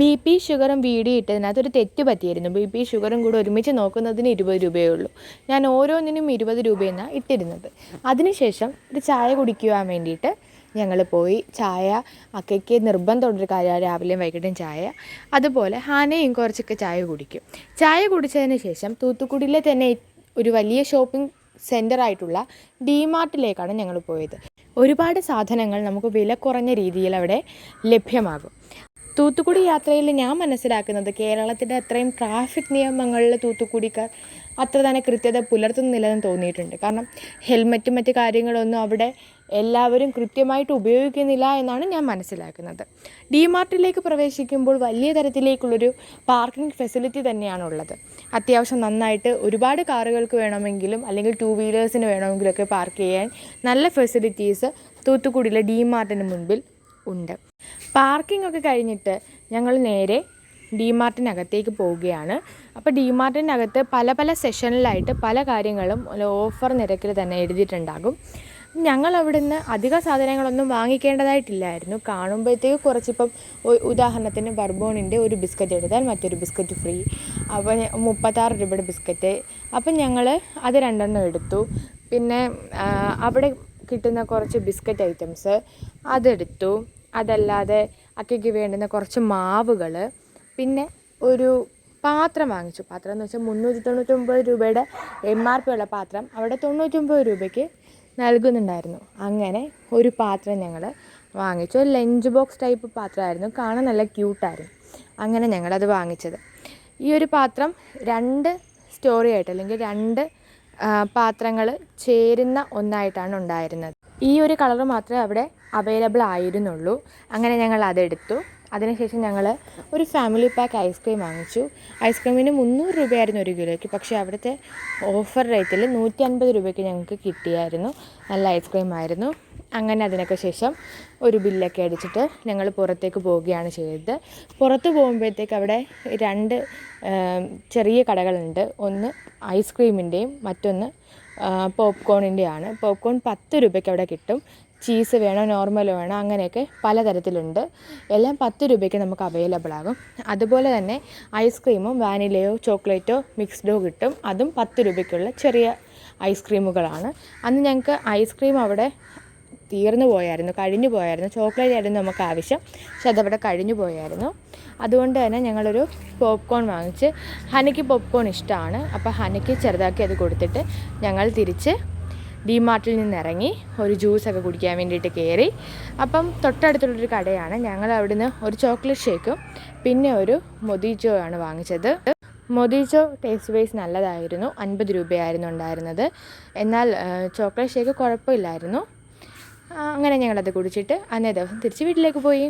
B P ഷുഗറും video ഇട്ടതിനകത്ത് ഒരു തെറ്റ് പറ്റിയിരുന്നു. ബി പി ഷുഗറും കൂടെ ഒരുമിച്ച് നോക്കുന്നതിന് ഇരുപത് രൂപയേ ഉള്ളൂ ഞാൻ ഓരോന്നിനും ഇരുപത് രൂപയെന്നാണ് ഇട്ടിരുന്നത്. അതിനുശേഷം ഒരു ചായ കുടിക്കുവാൻ വേണ്ടിയിട്ട് ഞങ്ങൾ പോയി ചായ അക്കയ്ക്ക് നിർബന്ധമുള്ളൊരു കാര്യമാണ് രാവിലെയും വൈകിട്ടും ചായ അതുപോലെ ഹാനയും കുറച്ചൊക്കെ ചായ കുടിക്കും. ചായ കുടിച്ചതിന് ശേഷം തൂത്തുക്കുടിയിലെ തന്നെ ഒരു വലിയ ഷോപ്പിംഗ് സെന്ററായിട്ടുള്ള ഡിമാർട്ടിലേക്കാണ് ഞങ്ങൾ പോയത്. ഒരുപാട് സാധനങ്ങൾ നമുക്ക് വില കുറഞ്ഞ രീതിയിൽ അവിടെ ലഭ്യമാകും. തൂത്തുക്കുടി യാത്രയിൽ ഞാൻ മനസ്സിലാക്കുന്നത് കേരളത്തിന്റെ അത്രയും ട്രാഫിക് നിയമങ്ങളിൽ തൂത്തുക്കുടിക്കാർ അത്ര തന്നെ കൃത്യത പുലർത്തുന്നില്ലെന്ന് തോന്നിയിട്ടുണ്ട്. കാരണം ഹെൽമറ്റും മറ്റ് കാര്യങ്ങളൊന്നും അവിടെ എല്ലാവരും കൃത്യമായിട്ട് ഉപയോഗിക്കുന്നില്ല എന്നാണ് ഞാൻ മനസ്സിലാക്കുന്നത്. ഡിമാർട്ടിലേക്ക് പ്രവേശിക്കുമ്പോൾ വലിയ തരത്തിലേക്കുള്ളൊരു പാർക്കിംഗ് ഫെസിലിറ്റി തന്നെയാണുള്ളത്. അത്യാവശ്യം നന്നായിട്ട് ഒരുപാട് കാറുകൾക്ക് വേണമെങ്കിലും അല്ലെങ്കിൽ ടു വീലേഴ്സിന് വേണമെങ്കിലൊക്കെ പാർക്ക് ചെയ്യാൻ നല്ല ഫെസിലിറ്റീസ് തൂത്തുക്കുടിയിലെ ഡിമാർട്ടിന് മുൻപിൽ ഉണ്ട്. പാർക്കിംഗ് ഒക്കെ കഴിഞ്ഞിട്ട് ഞങ്ങൾ നേരെ ഡിമാർട്ടിനകത്തേക്ക് പോവുകയാണ്. അപ്പോൾ ഡിമാർട്ടിനകത്ത് പല പല സെഷനിലായിട്ട് പല കാര്യങ്ങളും ഓഫർ നിരക്കിൽ തന്നെ എഴുതിയിട്ടുണ്ടാകും. ഞങ്ങൾ അവിടുന്ന് അധിക സാധനങ്ങളൊന്നും വാങ്ങിക്കേണ്ടതായിട്ടില്ലായിരുന്നു. കാണുമ്പോഴത്തേക്ക് കുറച്ചിപ്പം ഉദാഹരണത്തിന് ബർബോണിന്റെ ഒരു ബിസ്ക്കറ്റ് എടുത്താൽ മറ്റൊരു ബിസ്ക്കറ്റ് ഫ്രീ. അപ്പോൾ മുപ്പത്താറ് രൂപയുടെ ബിസ്ക്കറ്റ്. അപ്പം ഞങ്ങൾ അത് രണ്ടെണ്ണം എടുത്തു. പിന്നെ അവിടെ കിട്ടുന്ന കുറച്ച് ബിസ്ക്കറ്റ് ഐറ്റംസ് അതെടുത്തു. അതല്ലാതെ അക്കയ്ക്ക് വേണ്ടുന്ന കുറച്ച് മാവുകൾ. പിന്നെ ഒരു പാത്രം വാങ്ങിച്ചു. പാത്രം എന്ന് വെച്ചാൽ മുന്നൂറ്റി തൊണ്ണൂറ്റൊമ്പത് രൂപയുടെ എം ആർ പി ഉള്ള പാത്രം അവിടെ തൊണ്ണൂറ്റൊമ്പത് രൂപയ്ക്ക് നൽകുന്നുണ്ടായിരുന്നു. അങ്ങനെ ഒരു പാത്രം ഞങ്ങൾ വാങ്ങിച്ചു. ലഞ്ച് ബോക്സ് ടൈപ്പ് പാത്രമായിരുന്നു. കാണാൻ നല്ല ക്യൂട്ടായിരുന്നു. അങ്ങനെ ഞങ്ങളത് വാങ്ങിച്ചത്. ഈ ഒരു പാത്രം രണ്ട് സ്റ്റോറി ആയിട്ട് അല്ലെങ്കിൽ രണ്ട് പാത്രങ്ങൾ ചേരുന്ന ഒന്നായിട്ടാണ് ഉണ്ടായിരുന്നത്. ഈ ഒരു കളർ മാത്രമേ അവിടെ അവൈലബിൾ ആയിരുന്നുള്ളൂ. അങ്ങനെ ഞങ്ങൾ അതെടുത്തു. അതിനുശേഷം ഞങ്ങൾ ഒരു ഫാമിലി പാക്ക് ഐസ്ക്രീം വാങ്ങിച്ചു. ഐസ്ക്രീമിന് മുന്നൂറ് രൂപയായിരുന്നു ഒരു കിലോയ്ക്ക്. പക്ഷേ അവിടുത്തെ ഓഫർ റേറ്റിൽ നൂറ്റി അൻപത് രൂപയ്ക്ക് ഞങ്ങൾക്ക് കിട്ടിയായിരുന്നു. നല്ല ഐസ്ക്രീം ആയിരുന്നു. അങ്ങനെ അതിനൊക്കെ ശേഷം ഒരു ബില്ലൊക്കെ അടിച്ചിട്ട് ഞങ്ങൾ പുറത്തേക്ക് പോവുകയാണ് ചെയ്തത്. പുറത്ത് പോകുമ്പോഴത്തേക്ക് അവിടെ രണ്ട് ചെറിയ കടകളുണ്ട്. ഒന്ന് ഐസ്ക്രീമിന്റെയും മറ്റൊന്ന് പോപ്കോണിന്റെയാണ് പോപ്കോൺ പത്ത് രൂപയ്ക്ക് അവിടെ കിട്ടും. ചീസ് വേണോ നോർമൽ വേണോ അങ്ങനെയൊക്കെ പലതരത്തിലുണ്ട്. എല്ലാം പത്ത് രൂപയ്ക്ക് നമുക്ക് അവൈലബിൾ ആകും. അതുപോലെ തന്നെ ഐസ്ക്രീമും വാനിലയോ ചോക്ലേറ്റോ മിക്സ്ഡോ കിട്ടും. അതും പത്ത് രൂപയ്ക്കുള്ള ചെറിയ ഐസ്ക്രീമുകളാണ് അന്ന് ഞങ്ങൾക്ക് ഐസ്ക്രീം അവിടെ തീർന്നു പോയായിരുന്നു കഴിഞ്ഞു പോയായിരുന്നു. ചോക്ലേറ്റ് ആയിരുന്നു നമുക്ക് ആവശ്യം. പക്ഷെ അതവിടെ കഴിഞ്ഞു പോയായിരുന്നു. അതുകൊണ്ട് തന്നെ ഞങ്ങളൊരു പോപ്കോൺ വാങ്ങിച്ച് ഹനയ്ക്ക് പോപ്കോൺ ഇഷ്ടമാണ്. അപ്പോൾ ഹനയ്ക്ക് ചെറുതാക്കി അത് കൊടുത്തിട്ട് ഞങ്ങൾ തിരിച്ച് ഡിമാർട്ടിൽ നിന്ന് ഇറങ്ങി ഒരു ജ്യൂസൊക്കെ കുടിക്കാൻ വേണ്ടിയിട്ട് കയറി. അപ്പം തൊട്ടടുത്തുള്ളൊരു കടയാണ്. ഞങ്ങൾ അവിടുന്ന് ഒരു ചോക്ലേറ്റ് ഷേക്കും പിന്നെ ഒരു മൊതിജോ ആണ് വാങ്ങിച്ചത്. മൊതിജോ ടേസ്റ്റ് വൈസ് നല്ലതായിരുന്നു. അൻപത് രൂപയായിരുന്നു ഉണ്ടായിരുന്നത്. എന്നാൽ ചോക്ലേറ്റ് ഷേക്ക് കുഴപ്പമില്ലായിരുന്നു. അങ്ങനെ ഞങ്ങളത് കുടിച്ചിട്ട് അന്നേ ദിവസം തിരിച്ച് വീട്ടിലേക്ക് പോയി.